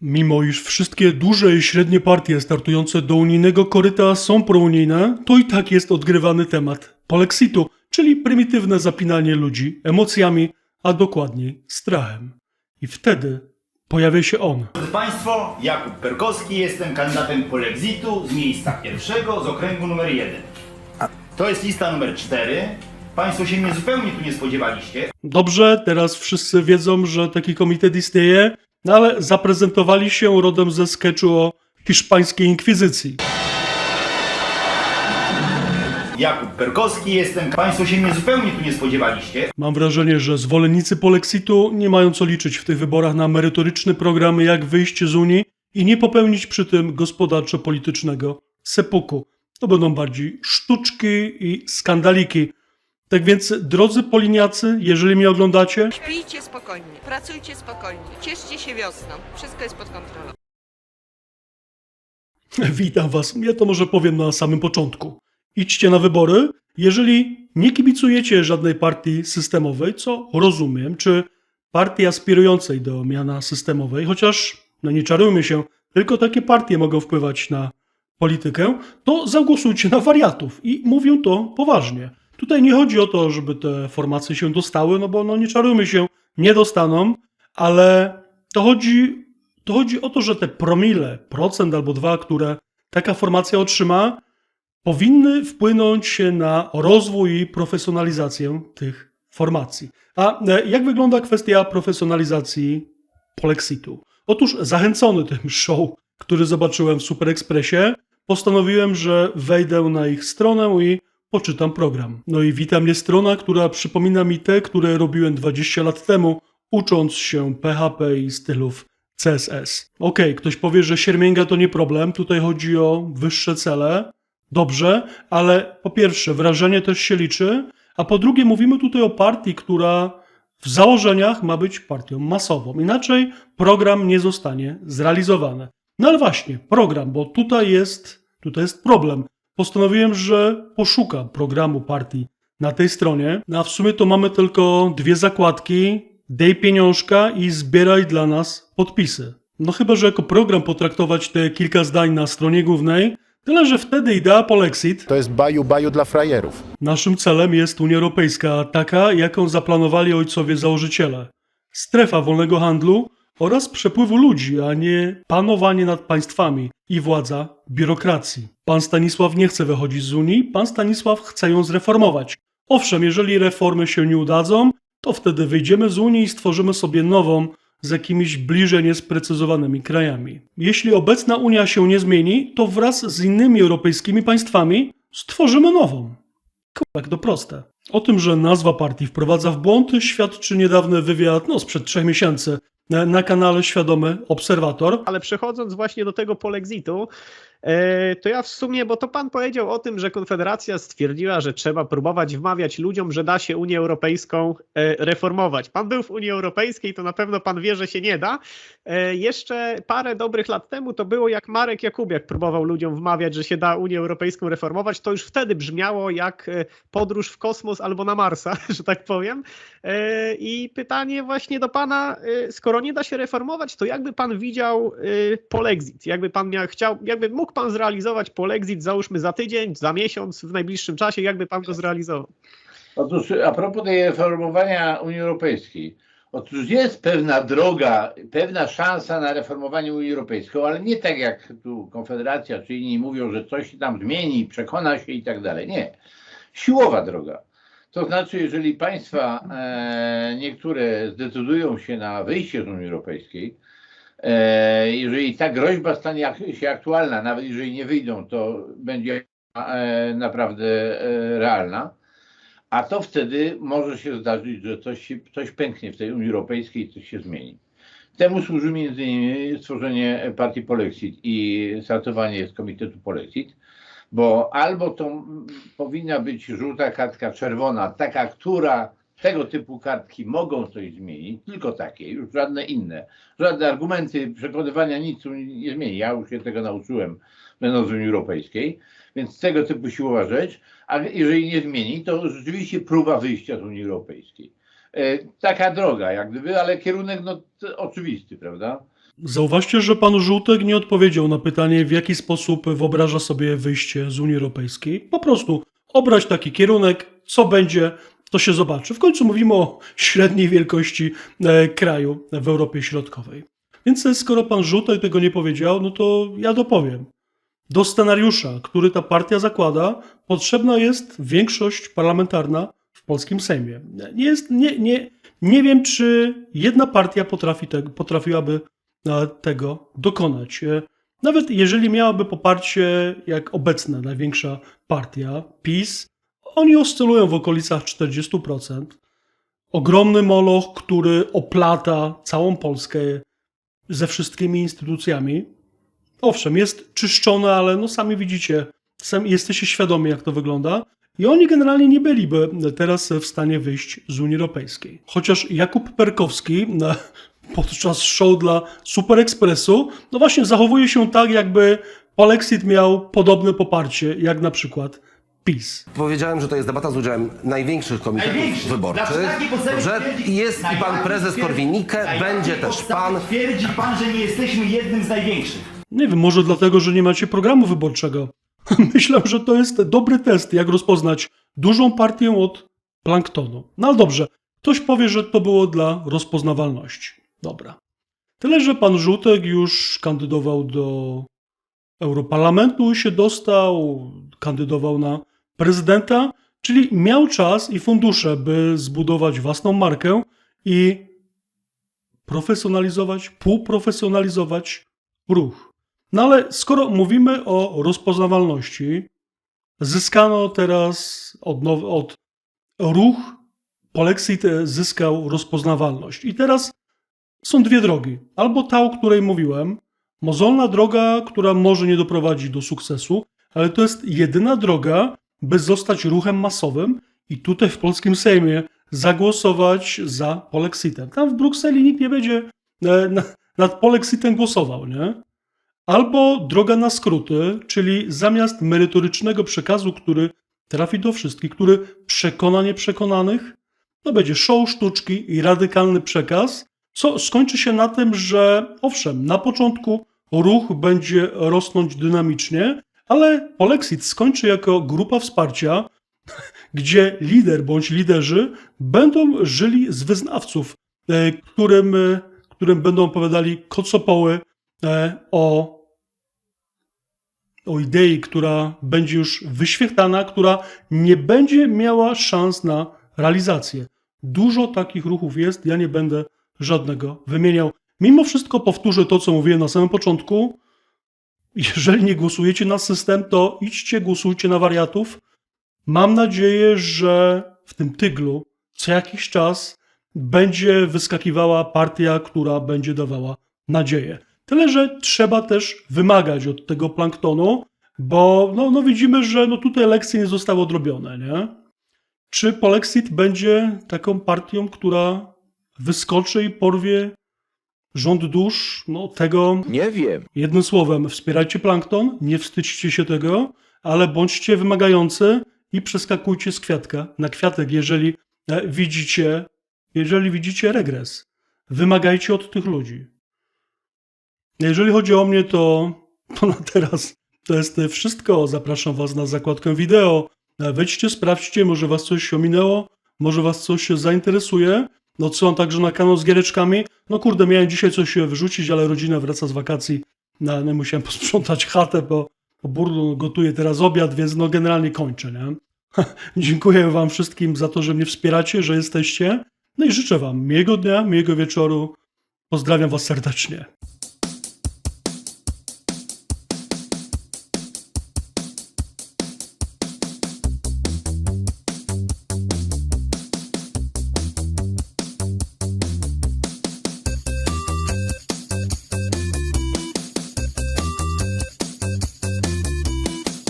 Mimo iż wszystkie duże i średnie partie startujące do unijnego koryta są prounijne, to i tak jest odgrywany temat polexitu, czyli prymitywne zapinanie ludzi emocjami, a dokładniej strachem. I wtedy pojawia się on. Drodzy Państwo, Jakub Perkowski, jestem kandydatem Polexitu z miejsca pierwszego z okręgu numer 1. To jest lista numer 4. Państwo się mnie zupełnie tu nie spodziewaliście. Dobrze, teraz wszyscy wiedzą, że taki komitet istnieje, no ale zaprezentowali się rodem ze sketchu o hiszpańskiej inkwizycji. Jakub Perkowski, jestem. Państwo się mnie zupełnie tu nie spodziewaliście. Mam wrażenie, że zwolennicy Polexitu nie mają co liczyć w tych wyborach na merytoryczny program jak wyjście z Unii i nie popełnić przy tym gospodarczo-politycznego sepuku. To będą bardziej sztuczki i skandaliki. Tak więc, drodzy poliniacy, jeżeli mnie oglądacie, Śpijcie spokojnie, pracujcie spokojnie, cieszcie się wiosną. Wszystko jest pod kontrolą. Witam Was. Ja to może powiem na samym początku. Idźcie na wybory. Jeżeli nie kibicujecie żadnej partii systemowej, co rozumiem, czy partii aspirującej do miana systemowej, chociaż, no nie czarujmy się, tylko takie partie mogą wpływać na politykę, to zagłosujcie na wariatów. I mówię to poważnie. Tutaj nie chodzi o to, żeby te formacje się dostały, no bo no nie czarujmy się, nie dostaną, ale to chodzi to chodzi o to, że te promile, procent albo dwa, które taka formacja otrzyma, powinny wpłynąć na rozwój i profesjonalizację tych formacji. A e, jak wygląda kwestia profesjonalizacji Polexitu? Otóż zachęcony tym show, który zobaczyłem w Super Expressie, postanowiłem, że wejdę na ich stronę i poczytam program. No i wita mnie strona, która przypomina mi te, które robiłem 20 lat temu, ucząc się PHP i stylów CSS. Okej, ktoś powie, że siermięga to nie problem, tutaj chodzi o wyższe cele. Dobrze, ale po pierwsze, wrażenie też się liczy, a po drugie, mówimy tutaj o partii, która w założeniach ma być partią masową. Inaczej program nie zostanie zrealizowany. No ale właśnie, program, bo tutaj jest, tutaj jest problem. Postanowiłem, że poszukam programu partii na tej stronie. No a w sumie to mamy tylko dwie zakładki. Dej pieniążka i zbieraj dla nas podpisy. No chyba, że jako program potraktować te kilka zdań na stronie głównej, tyle że wtedy idea Polexit To jest baju baju dla frajerów. Naszym celem jest Unia Europejska, taka jaką zaplanowali ojcowie założyciele. Strefa wolnego handlu oraz przepływu ludzi, a nie panowanie nad państwami i władza biurokracji. Pan Stanisław nie chce wychodzić z Unii, pan Stanisław chce ją zreformować. Owszem, jeżeli reformy się nie udadzą, to wtedy wyjdziemy z Unii i stworzymy sobie nową, z jakimiś bliżej niesprecyzowanymi krajami. Jeśli obecna Unia się nie zmieni, to wraz z innymi europejskimi państwami stworzymy nową. Jak to proste. O tym, że nazwa partii wprowadza w błąd, świadczy niedawny wywiad, no sprzed trzech miesięcy, na, na kanale Świadomy Obserwator. Ale przechodząc właśnie do tego polexitu, to ja w sumie, bo to pan powiedział o tym, że Konfederacja stwierdziła, że trzeba próbować wmawiać ludziom, że da się Unię Europejską e, reformować. Pan był w Unii Europejskiej, to na pewno pan wie, że się nie da. E, Jeszcze parę dobrych lat temu to było jak Marek Jakubiak próbował ludziom wmawiać, że się da Unię Europejską reformować. To już wtedy brzmiało jak e, podróż w kosmos albo na Marsa, że tak powiem. E, I pytanie właśnie do pana, e, skoro nie da się reformować, to jakby pan widział e, polexit? Jakby pan miał, chciał, jakby mógł pan zrealizować polexit, załóżmy za tydzień, za miesiąc, w najbliższym czasie, jakby pan go zrealizował? Otóż a propos tej reformowania Unii Europejskiej. Otóż jest pewna droga, pewna szansa na reformowanie Unii Europejskiej, ale nie tak jak tu Konfederacja czy inni mówią, że coś się tam zmieni, przekona się i tak dalej. Nie. Siłowa droga. To znaczy, jeżeli państwa e, niektóre zdecydują się na wyjście z Unii Europejskiej, jeżeli ta groźba stanie się aktualna, nawet jeżeli nie wyjdą, to będzie e, naprawdę e, realna, a to wtedy może się zdarzyć, że coś, coś pęknie w tej Unii Europejskiej i coś się zmieni. Temu służy między innymi stworzenie partii Polexit i startowanie z komitetu Polexit, bo albo to powinna być żółta kartka czerwona, taka, która tego typu kartki mogą coś zmienić, tylko takie, już żadne inne. Żadne argumenty przekonywania nic nie zmieni. Ja już się tego nauczyłem, będąc w Unii Europejskiej, więc tego typu siłowa rzecz. A jeżeli nie zmieni, to rzeczywiście próba wyjścia z Unii Europejskiej. E, Taka droga, jak gdyby, ale kierunek no, oczywisty, prawda? Zauważcie, że pan Żółtek nie odpowiedział na pytanie, w jaki sposób wyobraża sobie wyjście z Unii Europejskiej. Po prostu obrać taki kierunek, co będzie, to się zobaczy. W końcu mówimy o średniej wielkości e, kraju w Europie Środkowej. Więc e, skoro pan Żółtek tego nie powiedział, no to ja dopowiem. Do scenariusza, który ta partia zakłada, potrzebna jest większość parlamentarna w polskim Sejmie. Nie, jest, nie, nie, nie wiem, czy jedna partia potrafi te, potrafiłaby e, tego dokonać. Nawet jeżeli miałaby poparcie jak obecna największa partia, PiS, oni oscylują w okolicach 40%. Ogromny moloch, który oplata całą Polskę ze wszystkimi instytucjami. Owszem, jest czyszczony, ale no sami widzicie, jesteście świadomi, jak to wygląda. I oni generalnie nie byliby teraz w stanie wyjść z Unii Europejskiej. Chociaż Jakub Perkowski podczas show dla Super Expressu, no właśnie zachowuje się tak, jakby Polexit miał podobne poparcie, jak na przykład PiS. Powiedziałem, że to jest debata z udziałem największych komitetów Największych. wyborczych. Takiej podstawie twierdzi- I jest i pan prezes twierdzi- Korwin-Mikke, będzie też podstawie pan. Twierdzi pan, że nie jesteśmy jednym z największych. Nie wiem, może dlatego, że nie macie programu wyborczego. Myślę, że to jest dobry test, jak rozpoznać dużą partię od planktonu. No ale dobrze, ktoś powie, że to było dla rozpoznawalności. Dobra. Tyle, że pan Żółtek już kandydował do Europarlamentu, się dostał, kandydował na prezydenta, czyli miał czas i fundusze, by zbudować własną markę i profesjonalizować, półprofesjonalizować ruch. No ale skoro mówimy o rozpoznawalności, zyskano teraz od, od ruch Polexit zyskał rozpoznawalność. I teraz są dwie drogi. Albo ta, o której mówiłem, mozolna droga, która może nie doprowadzić do sukcesu, ale to jest jedyna droga, by zostać ruchem masowym i tutaj w polskim Sejmie zagłosować za Polexitem. Tam w Brukseli nikt nie będzie e, na- nad Polexitem głosował, nie? Albo droga na skróty, czyli zamiast merytorycznego przekazu, który trafi do wszystkich, który przekona nieprzekonanych, to będzie show sztuczki i radykalny przekaz, co skończy się na tym, że owszem, na początku ruch będzie rosnąć dynamicznie, ale Polexit skończy jako grupa wsparcia, gdzie lider bądź liderzy będą żyli z wyznawców, e, którym, e, którym będą opowiadali kocopoły e, o, o idei, która będzie już wyświetlana, która nie będzie miała szans na realizację. Dużo takich ruchów jest, ja nie będę żadnego wymieniał. Mimo wszystko powtórzę to, co mówiłem na samym początku. Jeżeli nie głosujecie na system, to idźcie, głosujcie na wariatów. Mam nadzieję, że w tym tyglu co jakiś czas będzie wyskakiwała partia, która będzie dawała nadzieję. Tyle, że trzeba też wymagać od tego planktonu, bo no, no widzimy, że no tutaj lekcje nie zostały odrobione. Nie? Czy Polexit będzie taką partią, która wyskoczy i porwie rząd dusz? No tego Nie wiem. Jednym słowem, wspierajcie plankton, nie wstydźcie się tego, ale bądźcie wymagający i przeskakujcie z kwiatka na kwiatek, jeżeli e, widzicie, jeżeli widzicie regres. Wymagajcie od tych ludzi. Jeżeli chodzi o mnie, to, to na teraz to jest wszystko. Zapraszam Was na zakładkę wideo. E, Wejdźcie, sprawdźcie, może Was coś ominęło, może Was coś zainteresuje. No co, także na kanał z giereczkami. No kurde, miałem dzisiaj coś wyrzucić, ale rodzina wraca z wakacji. No, no musiałem posprzątać chatę, bo, bo Burdu gotuje teraz obiad, więc no generalnie kończę, nie? Dziękuję Wam wszystkim za to, że mnie wspieracie, że jesteście. No i życzę Wam miłego dnia, miłego wieczoru. Pozdrawiam Was serdecznie.